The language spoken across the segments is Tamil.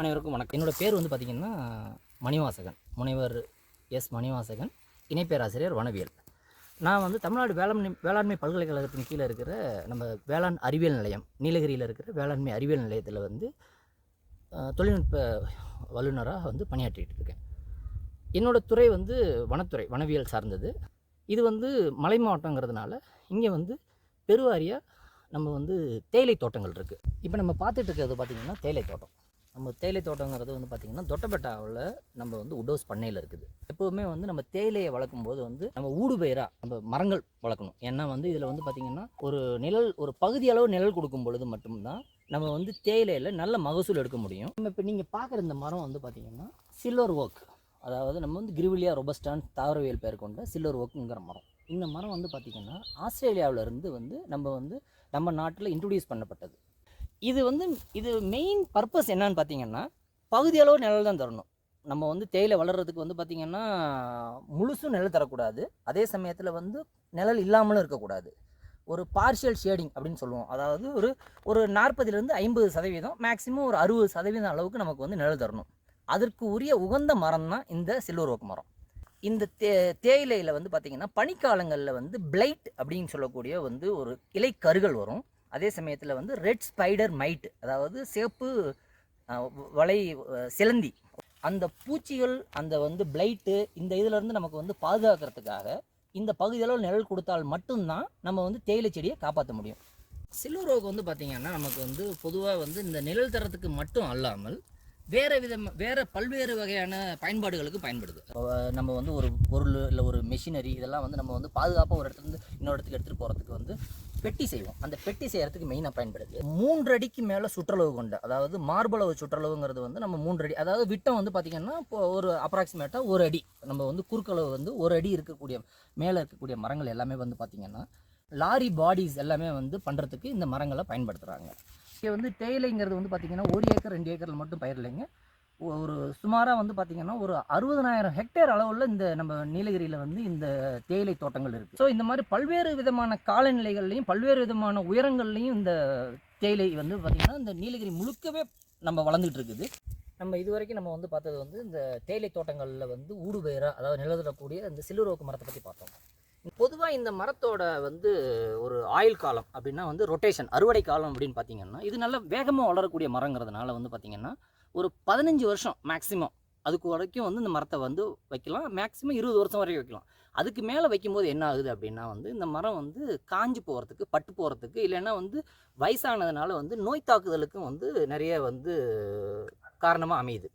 அனைவருக்கும் வணக்கம். என்னோட பேர் வந்து பார்த்திங்கன்னா மணிவாசகன். முனைவர் எஸ் மணிவாசகன். இணை பேராசிரியர் வனவியல். நான் வந்து தமிழ்நாடு வேளாண்மை வேளாண்மை பல்கலைக்கழகத்தின் கீழே இருக்கிற நம்ம வேளாண் அறிவியல் நிலையம் நீலகிரியில் இருக்கிற வேளாண்மை அறிவியல் நிலையத்தில் வந்து தொழில்நுட்ப வல்லுநராக வந்து பணியாற்றிட்டு இருக்கேன். என்னோடய துறை வந்து வனத்துறை வனவியல் சார்ந்தது. இது வந்து மலை மாவட்டங்கிறதுனால இங்கே வந்து பெருவாரியாக நம்ம வந்து தேயிலை தோட்டங்கள் இருக்குது இப்போ நம்ம பார்த்துட்டு இருக்கிறது பார்த்திங்கன்னா தேயிலை தோட்டம். நம்ம தேயிலை தோட்டங்கிறது வந்து பார்த்திங்கன்னா தொட்டபெட்டாவில் நம்ம வந்து உடோஸ் பண்ணையில் இருக்குது. எப்போவுமே வந்து நம்ம தேயிலையை வளர்க்கும் போது வந்து நம்ம ஊடுபயிராக நம்ம மரங்கள் வளர்க்கணும். ஏன்னா வந்து இதில் வந்து பார்த்திங்கன்னா ஒரு நிழல் ஒரு பகுதி அளவு நிழல் கொடுக்கும் பொழுது மட்டும்தான் நம்ம வந்து தேயிலையில் நல்ல மகசூல் எடுக்க முடியும். நம்ம இப்போ நீங்கள் பார்க்குற இந்த மரம் வந்து பார்த்திங்கன்னா சில்வர் ஒர்க். அதாவது நம்ம வந்து கிரிவிலியா ரொபஸ்டான் தாவரவியல் பெயர் கொண்ட சில்வர் ஒர்க்குங்கிற மரம். இந்த மரம் வந்து பார்த்திங்கன்னா ஆஸ்திரேலியாவிலேருந்து வந்து நம்ம வந்து நம்ம நாட்டில் இன்ட்ரடியூஸ் பண்ணப்பட்டது. இது வந்து இது மெயின் பர்பஸ் என்னன்னு பார்த்தீங்கன்னா பகுதி அளவு நிழல் தான் தரணும். நம்ம வந்து தேயிலை வளர்கிறதுக்கு வந்து பார்த்திங்கன்னா முழுசும் நிழல் தரக்கூடாது. அதே சமயத்தில் வந்து நிழல் இல்லாமலும் இருக்கக்கூடாது. ஒரு பார்ஷியல் ஷேடிங் அப்படின்னு சொல்லுவோம். அதாவது ஒரு ஒரு நாற்பதுலேருந்து ஐம்பது சதவீதம் மேக்ஸிமம் ஒரு அறுபது சதவீதம் அளவுக்கு நமக்கு வந்து நிழல் தரணும். அதற்கு உரிய உகந்த மரம் தான் இந்த சில்வர் ஓக் மரம். இந்த தே தேயிலையில் வந்து பார்த்திங்கன்னா பனிக்காலங்களில் வந்து பிளைட் அப்படின்னு சொல்லக்கூடிய வந்து ஒரு இலை கருகள் வரும். அதே சமயத்தில் வந்து ரெட் ஸ்பைடர் மைட் அதாவது சிவப்பு வலை சிலந்தி. அந்த பூச்சிகள் அந்த வந்து பிளைட்டு இந்த இதிலேருந்து நமக்கு வந்து பாதுகாக்கிறதுக்காக இந்த பகுதியளவு நிழல் கொடுத்தால் மட்டும்தான் நம்ம வந்து தேயிலை செடியை காப்பாற்ற முடியும். சில்வர் ரோக் வந்து பார்த்திங்கன்னா நமக்கு வந்து பொதுவாக வந்து இந்த நிழல் தரத்துக்கு மட்டும் அல்லாமல் வேறு விதம் வேறு பல்வேறு வகையான பயன்பாடுகளுக்கு பயன்படுது. நம்ம வந்து ஒரு பொருள் இல்லை ஒரு மெஷினரி இதெல்லாம் வந்து நம்ம வந்து பாதுகாப்பாக ஒரு இடத்துலேருந்து இன்னொரு இடத்துக்கு எடுத்துகிட்டு போகிறதுக்கு வந்து பெட்டி செய்வோம். அந்த பெட்டி செய்யறதுக்கு மெயினாக பயன்படுது. மூன்று அடிக்கு மேலே சுற்றளவு கொண்ட அதாவது மார்பளவு சுற்றளவுங்கிறது வந்து நம்ம மூன்று அடி அதாவது விட்டம் வந்து பார்த்திங்கன்னா இப்போ ஒரு அப்ராக்சிமேட்டாக ஒரு அடி. நம்ம வந்து குறுக்களவு வந்து ஒரு அடி இருக்கக்கூடிய மேலே இருக்கக்கூடிய மரங்கள் எல்லாமே வந்து பார்த்திங்கன்னா லாரி பாடிஸ் எல்லாமே வந்து பண்ணுறதுக்கு இந்த மரங்களை பயன்படுத்துகிறாங்க இங்கே வந்து தேயிலைங்கிறது வந்து பார்த்திங்கன்னா ஒரு ஏக்கர் ரெண்டு ஏக்கரில் மட்டும் பயிரில்லைங்க ஒரு சுமாராக வந்து பார்த்திங்கன்னா ஒரு அறுபதனாயிரம் ஹெக்டேர் அளவில் இந்த நம்ம நீலகிரியில் வந்து இந்த தேயிலை தோட்டங்கள் இருக்குது ஸோ இந்த மாதிரி பல்வேறு விதமான காலநிலைகள்லையும் பல்வேறு விதமான உயரங்கள்லையும் இந்த தேயிலை வந்து பார்த்திங்கன்னா இந்த நீலகிரி முழுக்கவே நம்ம வளர்ந்துட்டு இருக்குது. நம்ம இது வரைக்கும் நம்ம வந்து பார்த்தது வந்து இந்த தேயிலை தோட்டங்களில் வந்து ஊடுபயிராக அதாவது நிலதரக்கூடிய இந்த சில்லுரோக்கு மரத்தை பற்றி பார்த்தோம். பொதுவாக இந்த மரத்தோட வந்து ஒரு ஆயுள் காலம் அப்படின்னா வந்து ரொட்டேஷன் அறுவடை காலம் அப்படின்னு பார்த்தீங்கன்னா இது நல்ல வேகமாக வளரக்கூடிய மரங்கிறதுனால வந்து பார்த்திங்கன்னா ஒரு பதினஞ்சு வருஷம் மேக்ஸிமம் அதுக்கு வரைக்கும் வந்து இந்த மரத்தை வந்து வைக்கலாம். மேக்ஸிமம் இருபது வருஷம் வரைக்கும் வைக்கலாம். அதுக்கு மேலே வைக்கும்போது என்ன ஆகுது அப்படின்னா வந்து இந்த மரம் வந்து காஞ்சு போகிறதுக்கு பட்டு போகிறதுக்கு இல்லைன்னா வந்து வயசானதுனால வந்து நோய் தாக்குதலுக்கும் வந்து நிறைய வந்து காரணமாக அமையுது.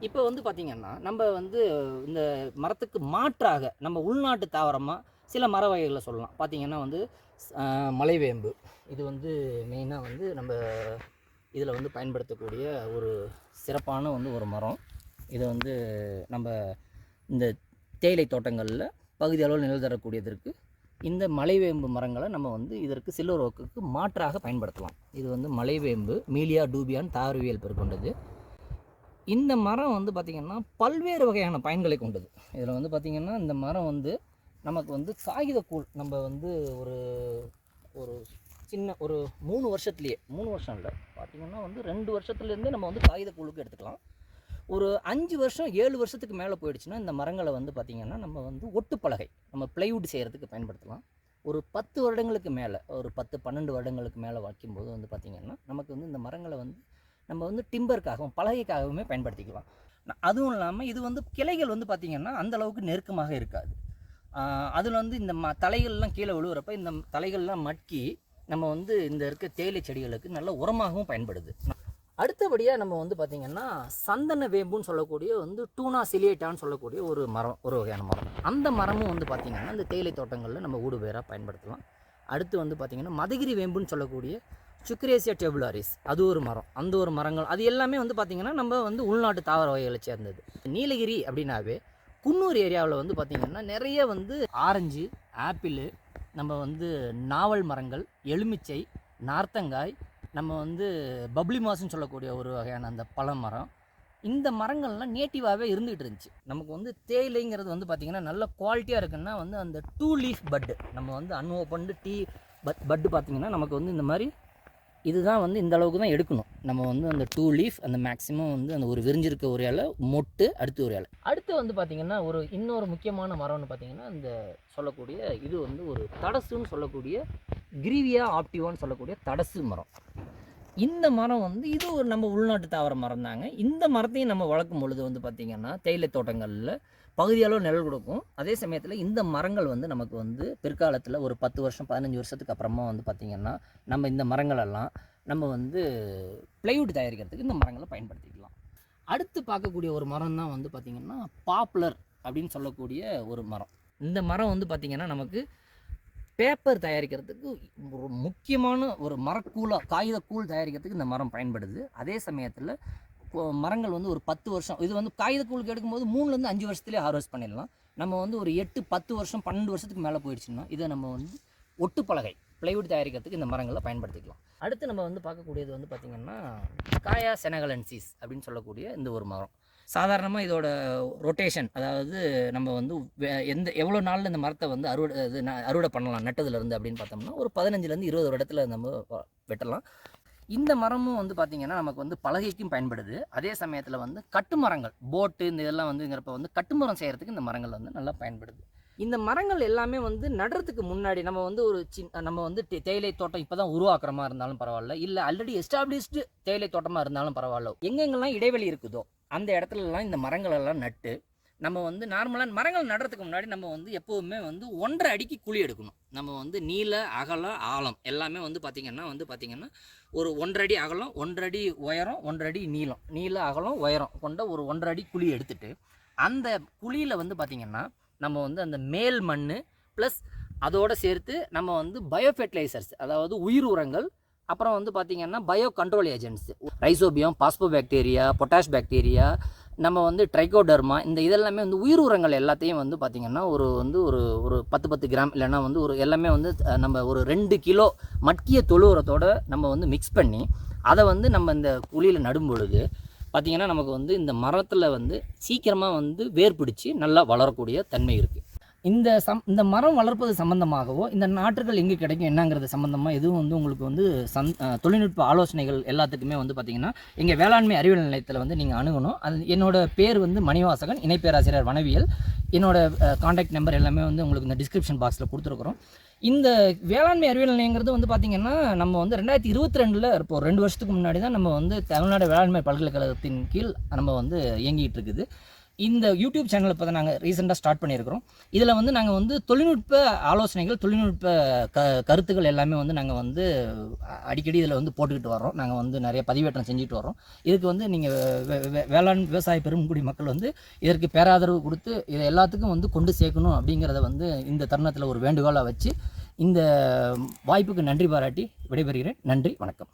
இப்போ வந்து பார்த்திங்கன்னா நம்ம வந்து இந்த மரத்துக்கு மாற்றாக நம்ம உள்நாட்டு தாவரமாக சில மர வகைகளை சொல்லலாம். பார்த்திங்கன்னா வந்து மலைவேம்பு. இது வந்து மெயினாக வந்து நம்ம இதில் வந்து பயன்படுத்தக்கூடிய ஒரு சிறப்பான வந்து ஒரு மரம். இதை வந்து நம்ம இந்த தேயிலை தோட்டங்களில் பகுதி அளவில் நிழல் தரக்கூடியதற்கு இந்த மலைவேம்பு மரங்களை நம்ம வந்து இதற்கு சில்லர் ஓக்குக்கு மாற்றாக பயன்படுத்தலாம். இது வந்து மலைவேம்பு மீலியா டூபியான் தாவரவியல் பெரு கொண்டது. இந்த மரம் வந்து பார்த்திங்கன்னா பல்வேறு வகையான பயன்களை கொண்டது. இதில் வந்து பார்த்திங்கன்னா இந்த மரம் வந்து நமக்கு வந்து காகிதக்கூழ் நம்ம வந்து ஒரு ஒரு சின்ன ஒரு மூணு வருஷத்துலேயே மூணு வருஷம் இல்லை. பார்த்திங்கன்னா வந்து ரெண்டு வருஷத்துலேருந்தே நம்ம வந்து காகித காகிதக்கூழுக்கு எடுத்துக்கலாம். ஒரு அஞ்சு வருஷம் ஏழு வருஷத்துக்கு மேலே போயிடுச்சுன்னா இந்த மரங்களை வந்து பார்த்திங்கன்னா நம்ம வந்து ஒட்டுப்பலகை நம்ம பிளைவுட் செய்கிறதுக்கு பயன்படுத்தலாம். ஒரு பத்து வருடங்களுக்கு மேலே ஒரு பத்து பன்னெண்டு வருடங்களுக்கு மேலே வைக்கும்போது வந்து பார்த்திங்கன்னா நமக்கு வந்து இந்த மரங்களை வந்து நம்ம வந்து டிம்பருக்காகவும் பலகைக்காகவுமே பயன்படுத்திக்கலாம். அதுவும் இல்லாமல் இது வந்து கிளைகள் வந்து பார்த்திங்கன்னா அந்தளவுக்கு நெருக்கமாக இருக்காது. அதில் வந்து இந்த ம தலைகள்லாம் கீழே விழுவுறப்ப இந்த தலைகள்லாம் மட்கி நம்ம வந்து இந்த இருக்க தேயிலை செடிகளுக்கு நல்ல உரமாகவும் பயன்படுது. அடுத்தபடியாக நம்ம வந்து பார்த்திங்கன்னா சந்தன வேம்புன்னு சொல்லக்கூடிய வந்து டூனா சிலியேட்டான்னு சொல்லக்கூடிய ஒரு மரம் ஒரு வகையான மரம். அந்த மரமும் வந்து பார்த்திங்கன்னா இந்த தேயிலை தோட்டங்களில் நம்ம ஊடுபேராக பயன்படுத்தலாம். அடுத்து வந்து பார்த்திங்கன்னா மதகிரி வேம்புன்னு சொல்லக்கூடிய சுக்ரேசியா டெபுலாரிஸ் அது ஒரு மரம் அந்த ஒரு மரங்கள் அது எல்லாமே வந்து பார்த்திங்கன்னா நம்ம வந்து உள்நாட்டு தாவர வகைகளை சேர்ந்தது. நீலகிரி அப்படின்னாவே குன்னூர் ஏரியாவில் வந்து பார்த்திங்கன்னா நிறைய வந்து ஆரஞ்சு ஆப்பிள் நம்ம வந்து நாவல் மரங்கள் எலுமிச்சை நார்த்தங்காய் நம்ம வந்து பப்ளி மாசுன்னு சொல்லக்கூடிய ஒரு வகையான அந்த பழ மரம் இந்த மரங்கள்லாம் நேட்டிவாகவே இருந்துகிட்டு இருந்துச்சு. நமக்கு வந்து தேயிலைங்கிறது வந்து பார்த்திங்கன்னா நல்ல குவாலிட்டியாக இருக்குன்னா வந்து அந்த டூ லீஃப் பட்டு நம்ம வந்து அன்ஓப்பன்டு டீ பட் பட்டு பார்த்திங்கன்னா நமக்கு வந்து இந்த மாதிரி இதுதான் வந்து இந்த அளவுக்கு தான் எடுக்கணும். நம்ம வந்து அந்த டூ லீஃப் அந்த மேக்ஸிமம் வந்து அந்த ஒரு விரிஞ்சிருக்க ஒரு இலை மொட்டு அடுத்து ஒரு இலை. அடுத்து வந்து பார்த்திங்கன்னா ஒரு இன்னொரு முக்கியமான மரம்னு பார்த்திங்கன்னா இந்த சொல்லக்கூடிய இது வந்து ஒரு தடசுன்னு சொல்லக்கூடிய கிரிவியா ஆப்டிவான்னு சொல்லக்கூடிய தடசு மரம். இந்த மரம் வந்து இது ஒரு நம்ம உள்நாட்டு தாவர மரம் தாங்க. இந்த மரத்தையும் நம்ம வளர்க்கும் பொழுது வந்து பார்த்திங்கன்னா தேயிலை தோட்டங்களில் பகுதியளவு நிழல் கொடுக்கும். அதே சமயத்தில் இந்த மரங்கள் வந்து நமக்கு வந்து பிற்காலத்தில் ஒரு பத்து வருஷம் பதினஞ்சு வருஷத்துக்கு அப்புறமா வந்து பார்த்திங்கன்னா நம்ம இந்த மரங்களெல்லாம் நம்ம வந்து பிளைவுட் தயாரிக்கிறதுக்கு இந்த மரங்களை பயன்படுத்திக்கலாம். அடுத்து பார்க்கக்கூடிய ஒரு மரம் தான் வந்து பார்த்திங்கன்னா பாப்புலர் அப்படின்னு சொல்லக்கூடிய ஒரு மரம். இந்த மரம் வந்து பார்த்திங்கன்னா நமக்கு பேப்பர் தயாரிக்கிறதுக்கு ஒரு முக்கியமான ஒரு மரக்கூலாக காகிதக்கூழ் தயாரிக்கிறதுக்கு இந்த மரம் பயன்படுது. அதே சமயத்தில் மரங்கள் வந்து ஒரு பத்து வருஷம் இது வந்து காகிதக்கூழுக்கு எடுக்கும்போது மூணுலேருந்து அஞ்சு வருஷத்துலேயே ஹார்வெஸ்ட் பண்ணிடலாம். நம்ம வந்து ஒரு எட்டு பத்து வருஷம் பன்னெண்டு வருஷத்துக்கு மேலே போயிடுச்சுன்னா இதை நம்ம வந்து ஒட்டுப்பலகை பிளைவுட் தயாரிக்கிறதுக்கு இந்த மரங்களை பயன்படுத்திக்கலாம். அடுத்து நம்ம வந்து பார்க்கக்கூடியது வந்து பார்த்திங்கன்னா காயா செனகலன்சிஸ் அப்படின்னு சொல்லக்கூடிய இந்த ஒரு மரம். சாதாரணமாக இதோட ரொட்டேஷன் அதாவது நம்ம வந்து எந்த எவ்வளோ நாளில் இந்த மரத்தை வந்து அறுவடை இது அறுவடை பண்ணலாம் நட்டதுலேருந்து அப்படின்னு பார்த்தோம்னா ஒரு பதினஞ்சுலேருந்து இருபது வருடத்தில் நம்ம வெட்டலாம். இந்த மரமும் வந்து பார்த்திங்கன்னா நமக்கு வந்து பலகைக்கும் பயன்படுது. அதே சமயத்தில் வந்து கட்டுமரங்கள் போட்டு இந்த இதெல்லாம் வந்துங்கிறப்ப வந்து கட்டுமரம் செய்கிறதுக்கு இந்த மரங்கள் வந்து நல்லா பயன்படுது. இந்த மரங்கள் எல்லாமே வந்து நடுறதுக்கு முன்னாடி நம்ம வந்து ஒரு சின்ன நம்ம வந்து தேயிலை தோட்டம் இப்போ தான் உருவாக்குற மாதிரி இருந்தாலும் பரவாயில்ல. இல்லை ஆல்ரெடி எஸ்டாப்ளிஷ்டு தேயிலை தோட்டமாக இருந்தாலும் பரவாயில்ல. எங்கெங்கெல்லாம் இடைவெளி இருக்குதோ அந்த இடத்துலலாம் இந்த மரங்களெல்லாம் நட்டு நம்ம வந்து நார்மலாக மரங்கள் நடுறதுக்கு முன்னாடி நம்ம வந்து எப்போவுமே வந்து ஒன்றரை அடிக்கு குழி எடுக்கணும். நம்ம வந்து நீல அகலம் ஆழம் எல்லாமே வந்து பார்த்திங்கன்னா வந்து பார்த்திங்கன்னா ஒரு ஒன்றரை அடி அகலம் ஒன்றரை உயரம் ஒன்றரை அடி நீளம். நீல அகலம் உயரம் கொண்ட ஒரு ஒன்றரை அடி குழி எடுத்துட்டு அந்த குழியில் வந்து பார்த்திங்கன்னா நம்ம வந்து அந்த மேல் மண் ப்ளஸ் அதோடு சேர்த்து நம்ம வந்து பயோ ஃபெர்டிலைசர்ஸ் அதாவது உயிர் உரங்கள் அப்புறம் வந்து பார்த்திங்கன்னா bio control agents rhizobium phospho bacteria potash bacteria நம்ம வந்து ட்ரைகோடர்மா இந்த இதெல்லாமே வந்து உயிர் உரங்கள் எல்லாத்தையும் வந்து பார்த்திங்கன்னா ஒரு வந்து ஒரு ஒரு பத்து பத்து கிராம் இல்லைன்னா வந்து ஒரு எல்லாமே வந்து நம்ம ஒரு ரெண்டு கிலோ மட்கிய தொழு உரத்தோடு நம்ம வந்து மிக்ஸ் பண்ணி அதை வந்து நம்ம இந்த குழியில் நடும் பொழுது பார்த்திங்கன்னா நமக்கு வந்து இந்த மரத்தில் வந்து சீக்கிரமாக வந்து வேர் பிடிச்சி நல்லா வளரக்கூடிய தன்மை இருக்குது இந்த சம் இந்த மரம் வளர்ப்பது சம்பந்தமாகவோ இந்த நாற்றுகள் எங்கே கிடைக்கும் என்னங்கிறது சம்பந்தமாக எதுவும் வந்து உங்களுக்கு வந்து சந் தொழில்நுட்ப ஆலோசனைகள் எல்லாத்துக்குமே வந்து பார்த்திங்கன்னா எங்கள் வேளாண்மை அறிவியல் நிலையத்தில் வந்து நீங்கள் அணுகணும். அது என்னோட பேர் வந்து மணிவாசகன் இணை பேராசிரியர் வனவியல். என்னோடய காண்டாக்ட் நம்பர் எல்லாமே வந்து உங்களுக்கு இந்த டிஸ்கிரிப்ஷன் பாக்ஸில் கொடுத்துருக்குறோம். இந்த வேளாண்மை அறிவியல் நிலையங்கிறது வந்து பார்த்திங்கன்னா நம்ம வந்து ரெண்டாயிரத்தி இருபத்தி ரெண்டில் இப்போ ரெண்டு வருஷத்துக்கு முன்னாடி தான் நம்ம வந்து தமிழ்நாடு வேளாண்மை பல்கலைக்கழகத்தின் கீழ் நம்ம வந்து இயங்கிட்டு இருக்குது. இந்த யூடியூப் சேனலை இப்போ தான் நாங்கள் ரீசெண்டாக ஸ்டார்ட் பண்ணியிருக்கிறோம். இதில் வந்து நாங்கள் வந்து தொழில்நுட்ப ஆலோசனைகள் தொழில்நுட்ப க கருத்துக்கள் எல்லாமே வந்து நாங்கள் வந்து அடிக்கடி இதில் வந்து போட்டுக்கிட்டு வரோம் நாங்கள் வந்து நிறைய பதிவேற்றம் செஞ்சுட்டு வரோம் இதுக்கு வந்து நீங்கள் வேளாண் விவசாய பெருங்குடி மக்கள் வந்து இதற்கு பேராதரவு கொடுத்து இதை எல்லாத்துக்கும் வந்து கொண்டு சேர்க்கணும் அப்படிங்கிறத வந்து இந்த தருணத்தில் ஒரு வேண்டுகோளாக வச்சு இந்த வாய்ப்புக்கு நன்றி பாராட்டி விடைபெறுகிறேன். நன்றி வணக்கம்.